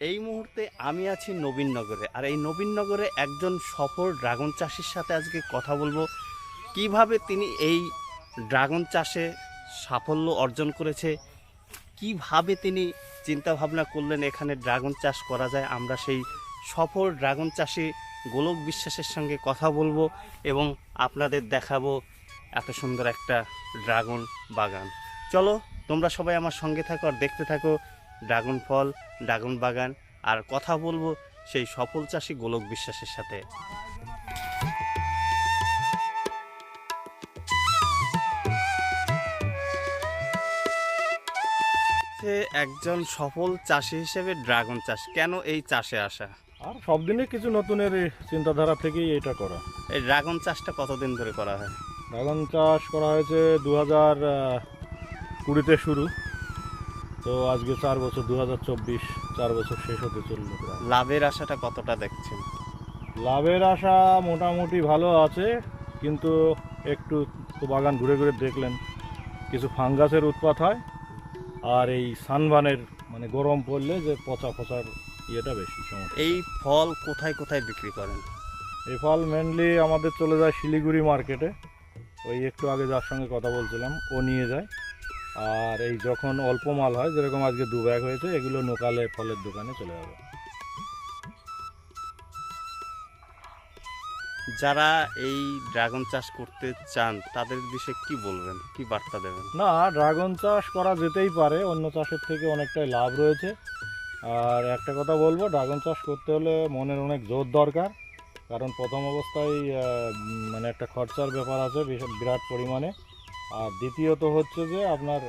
এই মুহূর্তে আমি আছি নবীননগরে আর এই নবীননগরে একজন সফল ড্রাগন চাষির সাথে আজকে কথা বলব। কীভাবে তিনি এই ড্রাগন চাষে সাফল্য অর্জন করেছে, কীভাবে তিনি চিন্তা ভাবনা করলেন এখানে ড্রাগন চাষ করা যায়, আমরা সেই সফল ড্রাগন চাষি গোলক বিশ্বাসের সঙ্গে কথা বলব এবং আপনাদের দেখাবো এত সুন্দর একটা ড্রাগন বাগান। চলো, তোমরা সবাই আমার সঙ্গে থাকো আর দেখতে থাকো। ড্রাগন ফল ড্রাগন বাগান আর কথা বলব সেই সফল চাষি গোলক বিশ্বাসের সাথে। একজন সফল চাষি হিসেবে ড্রাগন চাষ কেন এই চাষে আসা? আর সব দিনে কিছু নতুনের চিন্তাধারা থেকেই এটা করা। এই ড্রাগন চাষটা কতদিন ধরে করা হয়? ড্রাগন চাষ করা হয়েছে দু হাজার কুড়িতে শুরু। তো আজকে চার বছর দু হাজার চব্বিশ চার বছর শেষ হতে চলল প্রায়। লাভের আশাটা কতটা দেখছেন? লাভের আশা মোটামুটি ভালো আছে কিন্তু একটু তো বাগান ঘুরে ঘুরে দেখলেন। কিছু ফাঙ্গাসের উৎপাত হয় আর এই সানবানের মানে গরম পড়লে যে পচা পচার ইয়েটা বেশি সমস্যা। এই ফল কোথায় কোথায় বিক্রি করেন? এই ফল মেনলি আমাদের চলে যায় শিলিগুড়ি মার্কেটে ওই একটু আগে যার সঙ্গে কথা বলছিলাম ও নিয়ে যায়। আর এই যখন অল্প মাল হয় যেরকম আজকে দু ব্যাগ হয়েছে এগুলো নোকালে ফলের দোকানে চলে যাবে। যারা এই ড্রাগন চাষ করতে চান তাদের বিষয়ে কি বলবেন? কি বার্তা দেবেন? না ড্রাগন চাষ করা যেতেই পারে অন্য চাষের থেকে অনেকটাই লাভ রয়েছে। আর একটা কথা বলব ড্রাগন চাষ করতে হলে মনের অনেক জোর দরকার। কারণ প্রথম অবস্থায় মানে একটা খরচার ব্যাপার আছে বিরাট পরিমাণে। আর দ্বিতীয়ত হচ্ছে যে আপনার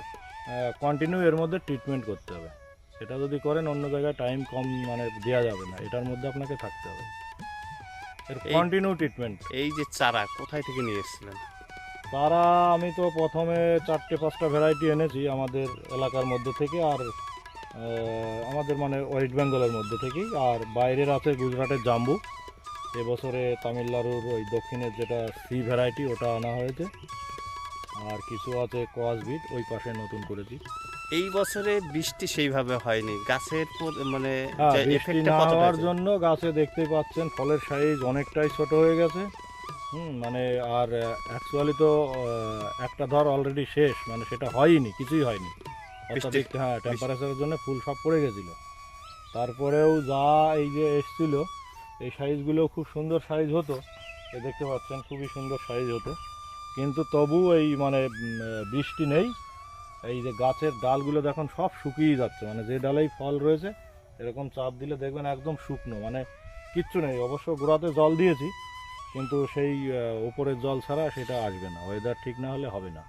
কন্টিনিউ এর মধ্যে ট্রিটমেন্ট করতে হবে। সেটা যদি করেন অন্য জায়গায় টাইম কম মানে দেওয়া যাবে না। এটার মধ্যে আপনাকে থাকতে হবে। এর কন্টিনিউ ট্রিটমেন্ট এই যে চারা কোথায় থেকে নিয়ে এসেছিলেন? তারা আমি তো প্রথমে চারটে পাঁচটা ভ্যারাইটি এনেছি আমাদের এলাকার মধ্যে থেকে আর আমাদের মানে ওয়েস্ট বেঙ্গলের মধ্যে থেকেই। আর বাইরের আছে গুজরাটের জাম্বু। এবছরে তামিলনাড়ুর ওই দক্ষিণের যেটা সি ভ্যারাইটি ওটা আনা হয়েছে। আর কিছু আছে কোয়াস বিট ওই পাশে নতুন করেছি এই বছরে বৃষ্টি সেইভাবে হয়নি। গাছের মানে হ্যাঁ বৃষ্টি এফেক্টটা না হওয়ার জন্য গাছে দেখতেই পাচ্ছেন ফলের সাইজ অনেকটাই ছোট হয়ে গেছে। হুম মানে আর অ্যাকচুয়ালি তো একটা ধর অলরেডি শেষ মানে সেটা হয়নি কিছুই হয়নি। অত্যাধিক হ্যাঁ টেম্পারেচারের জন্য ফুল সব পড়ে গেছিল। তারপরেও যা এই যে এসছিল এই সাইজগুলো খুব সুন্দর সাইজ হতো এ দেখতে পাচ্ছেন খুবই সুন্দর সাইজ হতো। কিন্তু তবু এই মানে বৃষ্টি নেই। এই যে গাছের ডালগুলো দেখুন সব শুকিয়ে যাচ্ছে। মানে যে ডালেই ফল রয়েছে এরকম চাপ দিলে দেখবেন একদম শুকনো। মানে কিচ্ছু নেই। অবশ্য গোড়াতে জল দিয়েছি কিন্তু সেই আহ, উপরের জল ছাড়া সেটা আসবে না। ওয়েদার ঠিক না হলে হবে না।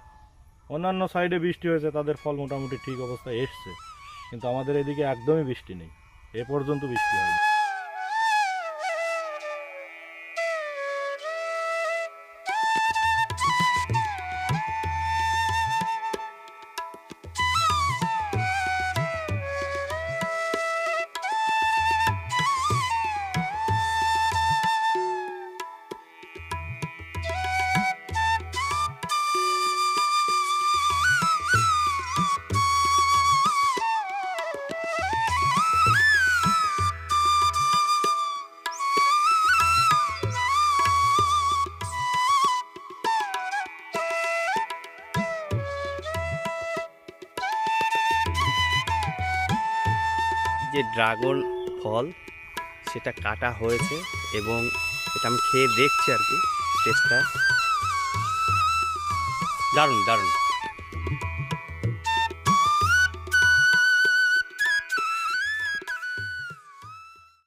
অন্যান্য সাইডে বৃষ্টি হয়েছে তাদের ফল মোটামুটি ঠিক অবস্থায় এসছে। কিন্তু আমাদের এদিকে একদমই বৃষ্টি নেই। এ পর্যন্ত বৃষ্টি হয়নি। যে ড্রাগন ফল, সেটা কাটা হয়েছে এবং এটা আমি খেয়ে দেখছি আর কি টেস্টটা দারুণ দারুণ।